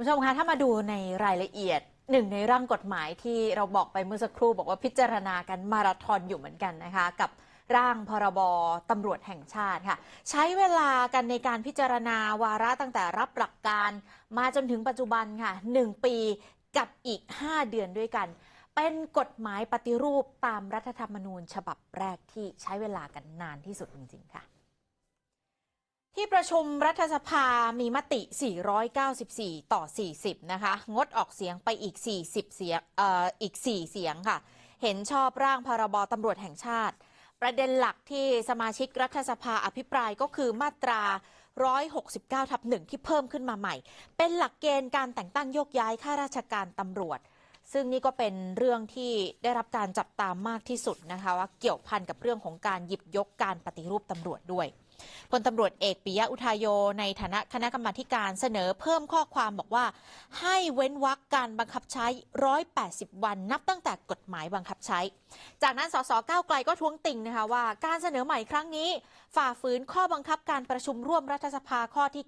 คุณผู้ชมคะถ้ามาดูในรายละเอียดหนึ่งในร่างกฎหมายที่เราบอกไปเมื่อสักครู่บอกว่าพิจารณากันมาราธอนอยู่เหมือนกันนะคะ กับร่างพรบตำรวจแห่งชาติค่ะ ใช้เวลากันในการพิจารณาวาระตั้งแต่รับหลักการ มาจนถึงปัจจุบันค่ะ 1 ปีกับอีก 5 เดือนด้วยกัน เป็นกฎหมายปฏิรูปตามรัฐธรรมนูญฉบับแรกที่ใช้เวลากันนานที่สุดจริงๆค่ะ ที่ประชุมรัฐสภามีมติ 494 ต่อ 40 นะคะ งดออกเสียงไปอีก 40 เสียงเอ่ออีก 4 เสียงค่ะ เห็นชอบร่างพรบตำรวจแห่งชาติ ประเด็นหลักที่สมาชิกรัฐสภาอภิปรายก็คือมาตรา 169 ทับหนึ่งที่เพิ่มขึ้นมาใหม่ เป็นหลักเกณฑ์การแต่งตั้งโยกย้ายข้าราชการตำรวจ ซึ่งนี่ก็เป็นเรื่องที่ได้รับการจับตามมากที่สุดนะคะว่าเกี่ยวพันกับเรื่องของการหยิบยกการปฏิรูปตำรวจด้วย พลตำรวจเอกปิยะอุทายโย ในฐานะคณะกรรมาการเสนอเพิ่มข้อความบอกว่า ให้เว้นวรรคการบังคับใช้ 180 วันนับตั้งแต่กฎหมายบังคับใช้ จากนั้นสสก้าวไกลก็ท้วงติงนะคะว่า การเสนอใหม่ครั้งนี้ ฝ่าฝืนข้อบังคับการประชุมร่วมรัฐสภาข้อที่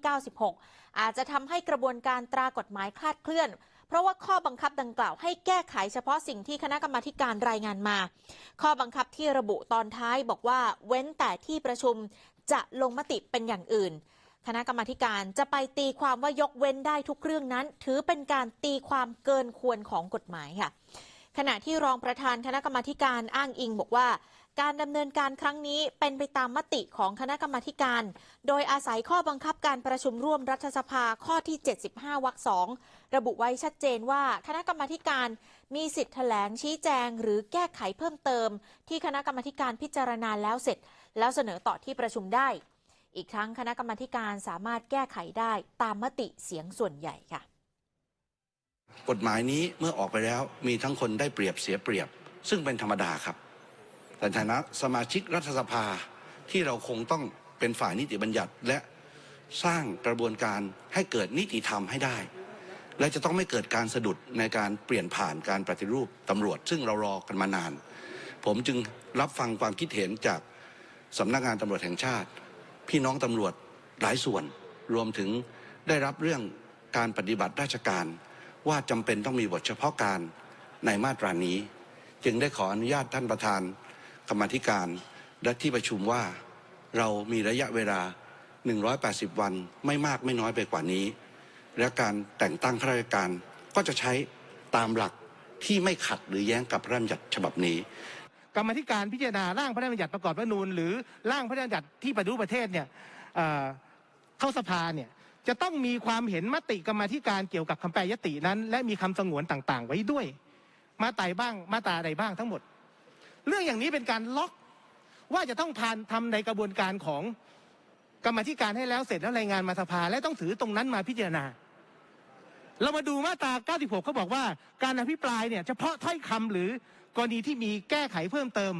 96 อาจจะทำให้กระบวนการตรากฎหมายคลาดเคลื่อน เพราะว่าข้อบังคับดังกล่าวให้แก้ไขเฉพาะสิ่งที่คณะกรรมาการรายงานมา ข้อบังคับที่ระบุตอนท้ายบอกว่าเว้นแต่ที่ประชุมจะลงมติเป็นอย่างอื่น คณะกรรมาการจะไปตีความว่ายกเว้นได้ทุกเรื่องนั้น ถือเป็นการตีความเกินควรของกฎหมายค่ะขณะที่รองประธานคณะกรรมาการอ้างอิงบอกว่า การดำเนินการครั้งนี้เป็นไปตามมติของคณะกรรมาการ โดยอาศัยข้อบังคับการประชุมร่วมรัฐสภาข้อที่ 75 วรรคสองระบุไว้ชัดเจนว่าคณะกรรมาการมีสิทธิ์แถลงชี้แจง หรือแก้ไขเพิ่มเติม ที่คณะกรรมาการพิจารณาแล้วเสร็จ แล้วเสนอต่อที่ประชุมได้ อีกทั้งคณะกรรมาการสามารถแก้ไขได้ตามมติเสียงส่วนใหญ่ค่ะ กฎหมายนี้เมื่อออกไปแล้วมีทั้งคนได้เปรียบเสียเปรียบ ซึ่งเป็นธรรมดาครับ แต่ฐานะสมาชิกรัฐสภาที่เราคงต้องเป็นฝ่ายนิติบัญญัติและสร้างกระบวนการให้เกิดนิติธรรมให้ได้ และจะต้องไม่เกิดการสะดุดในการเปลี่ยนผ่านการปฏิรูปตำรวจ ซึ่งเรารอกันมานาน ผมจึงรับฟังความคิดเห็นจากสำนักงานตำรวจแห่งชาติ พี่น้องตำรวจหลายส่วน รวมถึงได้รับเรื่องการปฏิบัติราชการ ว่าจำเป็นต้องมีบทเฉพาะการในมาตรานี้ จึงได้ขออนุญาตท่านประธาน กรรมธิการและที่ประชุมว่าเรามีระยะเวลา 180 วันไม่มากไม่น้อยไปกว่านี้ และการแต่งตั้งข้าราชการก็จะใช้ตามหลักที่ไม่ขัดหรือแย้งกับพระราชบัญญัติฉบับนี้ กรรมธิการพิจารณาร่างพระราชบัญญัติประกอบรัฐธรรมนูญหรือร่างพระราชบัญญัติที่ปฏิรูปประเทศเนี่ยเเข้าสภาเนี่ยจะต้องมีความเห็นมติกรรมธิการเกี่ยวกับคำแปรยตินั้น และมีคำสงวนต่างๆ ไว้ด้วย มาตราบ้างมาตาใดบ้างทั้งหมด เรื่องอย่างนี้เป็นการล็อกว่าจะต้องผ่านทำในกระบวนการของกรรมธิการให้แล้วเสร็จแล้วรายงานมาสภาและต้องถือตรงนั้นมาพิจารณา เรามาดูมาตรา 96เขาบอกว่าการอภิปรายเนี่ยเฉพาะถ้อยคำหรือกรณีที่มีแก้ไขเพิ่มเติม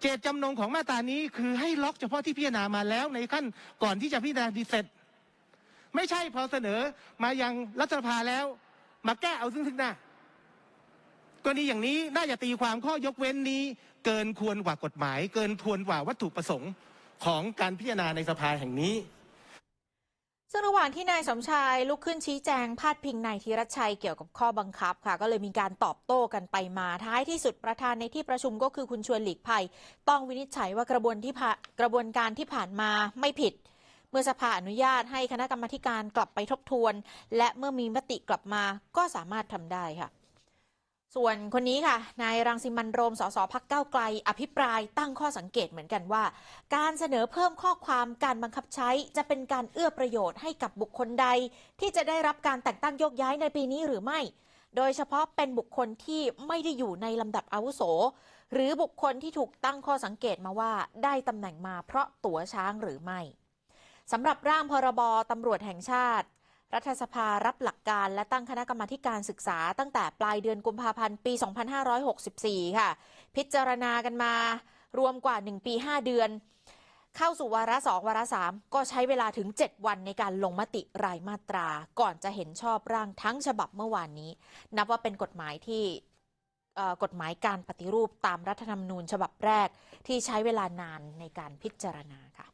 เจตจำนงของมาตรานี้คือให้ล็อกเฉพาะที่พิจารณามาแล้วในขั้นก่อนที่จะพิจารณาดีเสร็จ ไม่ใช่พอเสนอมายังรัฐสภาแล้ว มาแก้เอาซึ่งซึ่งหน้า กรณีอย่างนี้น่าจะตีความข้อยกเว้นนี้ เกินควรกว่ากฎหมาย เกินควรกว่าวัตถุประสงค์ของการพิจารณาในสภาแห่งนี้ซึ่งระหว่างที่นายสมชายลุกขึ้นชี้แจงพาดพิงนายธีรชัยเกี่ยวกับข้อบังคับค่ะ ก็เลยมีการตอบโต้กันไปมา ท้ายที่สุดประธานในที่ประชุมก็คือคุณชวนหลีกภัย ต้องวินิจฉัยว่ากระบวนที่กระบวนการที่ผ่านมาไม่ผิด เมื่อสภาอนุญาตให้คณะกรรมาธิการกลับไปทบทวน และเมื่อมีมติกลับมาก็สามารถทำได้ค่ะ ส่วนคนนี้ค่ะ นายรังสิมันโรม สสพักเก้าไกล อภิปรายตั้งข้อสังเกตเหมือนกันว่า การเสนอเพิ่มข้อความการบังคับใช้จะเป็นการเอื้อประโยชน์ให้กับบุคคลใด ที่จะได้รับการแต่งตั้งโยกย้ายในปีนี้หรือไม่ โดยเฉพาะเป็นบุคคลที่ไม่ได้อยู่ในลำดับอาวุโส หรือบุคคลที่ถูกตั้งข้อสังเกตมาว่า ได้ตำแหน่งมาเพราะตั๋วช้างหรือไม่สำหรับร่างพรบตำรวจแห่งชาติ รัฐสภารับหลักการและตั้งคณะกรรมาการศึกษา ตั้งแต่ปลายเดือนกุมภาพันธ์ปี 2564 ค่ะ พิจารณากันมารวมกว่า 1 ปี 5 เดือน เข้าสู่วาระ2วาระ3ก็ใช้เวลาถึง 7 วันในการลงมติรายมาตรา ก่อนจะเห็นชอบร่างทั้งฉบับเมื่อวานนี้ นับว่าเป็นกฎหมายที่กฎหมายการปฏิรูปตามรัฐธรรมนูญฉบับแรกที่ใช้เวลานานในการพิจารณาค่ะ